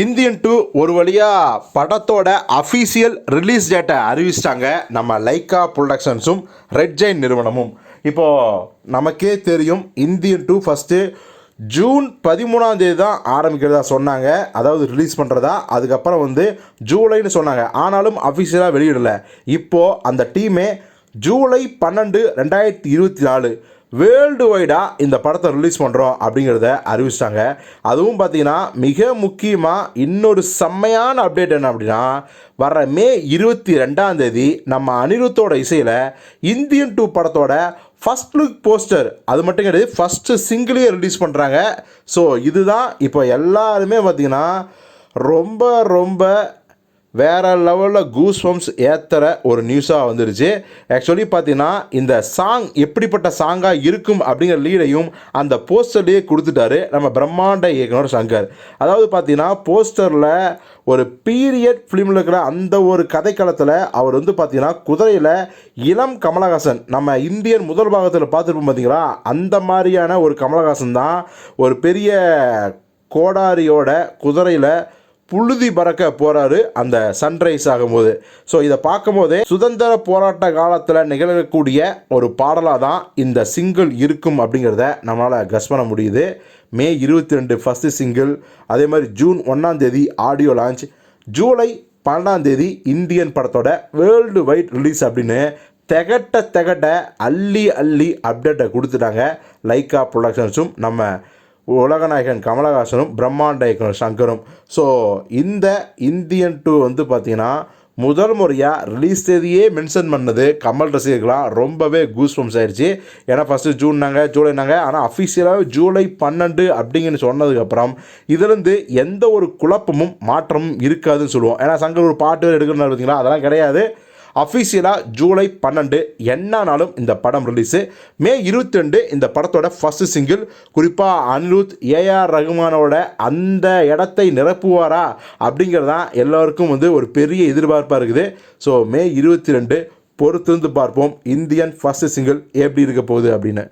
Indian two ஒரு வழியாக படத்தோட அஃபீஷியல் ரிலீஸ் டேட்டை அறிவிச்சிட்டாங்க. நம்ம லைக்கா ப்ரொடக்ஷன்ஸும் ரெட் ஜெயின் நிறுவனமும். இப்போது நமக்கே தெரியும் இந்தியன் டூ ஃபஸ்ட்டு ஜூன் பதிமூணாம் தேதி தான் ஆரம்பிக்கிறதா சொன்னாங்க. அதாவது ரிலீஸ் பண்ணுறதா அதுக்கப்புறம் வந்து ஜூலைன்னு சொன்னாங்க. ஆனாலும் அஃபிஷியலாக வெளியிடலை. இப்போது அந்த டீமே ஜூலை பன்னெண்டு ரெண்டாயிரத்தி இருபத்தி நாலு வேர்ல்டு வைடாக இந்த படத்தை ரிலீஸ் பண்ணுறோம் அப்படிங்கிறத அறிவிச்சிட்டாங்க. அதுவும் பார்த்தீங்கன்னா மிக முக்கியமாக இன்னொரு செம்மையான அப்டேட் என்ன அப்படின்னா வர மே இருபத்தி ரெண்டாம் தேதி நம்ம அனிருத்தோட இசையில் இந்தியன் டூ படத்தோட ஃபஸ்ட் லுக் போஸ்டர் அது மட்டும் கிடையாது ஃபஸ்ட்டு சிங்கிளையே ரிலீஸ் பண்ணுறாங்க ஸோ இதுதான் இப்போ எல்லாருமே பார்த்திங்கன்னா ரொம்ப ரொம்ப வேறு லெவலில் கூஸ் பம்ப்ஸ் ஏற்றுற ஒரு நியூஸாக வந்துருச்சு. ஆக்சுவலி பார்த்தீங்கன்னா இந்த சாங் எப்படிப்பட்ட சாங்காக இருக்கும் அப்படிங்கிற லீடையும் அந்த போஸ்டர்லேயே கொடுத்துட்டாரு நம்ம பிரம்மாண்ட இயக்குனர் சங்கர். அதாவது பார்த்தீங்கன்னா போஸ்டரில் ஒரு பீரியட் ஃபிலிமில் இருக்கிற அந்த ஒரு கதைக்களத்தில் அவர் வந்து பார்த்தீங்கன்னா குதிரையில் இளம் கமலஹாசன் நம்ம இந்தியன் முதல் பாகத்தில் பார்த்துருப்போம் பார்த்தீங்களா அந்த மாதிரியான ஒரு கமலஹாசன் தான் ஒரு பெரிய கோடாரியோட குதிரையில் புழுதி பறக்க போகிறாரு அந்த சன்ரைஸ் ஆகும்போது. ஸோ இதை பார்க்கும்போதே சுதந்திர போராட்ட காலத்தில் நிகழக்கூடிய ஒரு பாடலாக தான் இந்த சிங்கிள் இருக்கும் அப்படிங்கிறத நம்மளால் கஸ் பண்ண முடியுது. மே இருபத்தி ரெண்டு ஃபஸ்ட்டு சிங்கிள் அதே மாதிரி ஜூன் ஒன்றாம் தேதி ஆடியோ லான்ச் ஜூலை பன்னெண்டாம் தேதி இந்தியன் படத்தோட வேர்ல்டு வைட் ரிலீஸ் அப்படின்னு தெகட்ட தெகட்ட அள்ளி அள்ளி அப்டேட்டை கொடுத்துட்டாங்க. லைக்கா ப்ரொடக்ஷன்ஸும் நம்ம உலகநாயகன் கமலஹாசனும் பிரம்மாண்ட இயக்குனர் சங்கரும். ஸோ இந்த இந்தியன் டூ வந்து பார்த்திங்கன்னா முதல் முறையாக ரிலீஸ் தேதியே மென்ஷன் பண்ணது கமல் ரசிகர்களாக ரொம்பவே கூஸ் பம்ஸ் ஆயிடுச்சு ஏன்னா ஃபஸ்ட்டு ஜூன்னாங்க ஜூலைனாங்க ஆனால் அஃபிஷியலாக ஜூலை பன்னெண்டு அப்படிங்கன்னு சொன்னதுக்கப்புறம் இதுலேருந்து எந்த ஒரு குழப்பமும் மாற்றமும் இருக்காதுன்னு சொல்லுவோம். ஏன்னா சங்கர் ஒரு பாட்டு வேறு எடுக்கணும்னு பார்த்தீங்களா அதெல்லாம் கிடையாது. அஃபிஷியலாக ஜூலை பன்னெண்டு என்னானாலும் இந்த படம் ரிலீஸு மே இருபத்தி ரெண்டு இந்த படத்தோட ஃபஸ்ட்டு சிங்கிள் குறிப்பாக அனிருத் ஏஆர் ரகுமானோட அந்த இடத்தை நிரப்புவாரா அப்படிங்கிறதான் எல்லோருக்கும் வந்து ஒரு பெரிய எதிர்பார்ப்பாக இருக்குது. ஸோ மே இருபத்தி ரெண்டு பொறுத்திருந்து பார்ப்போம். இந்தியன் ஃபஸ்ட்டு சிங்கிள் எப்படி இருக்க போகுது அப்படின்னு.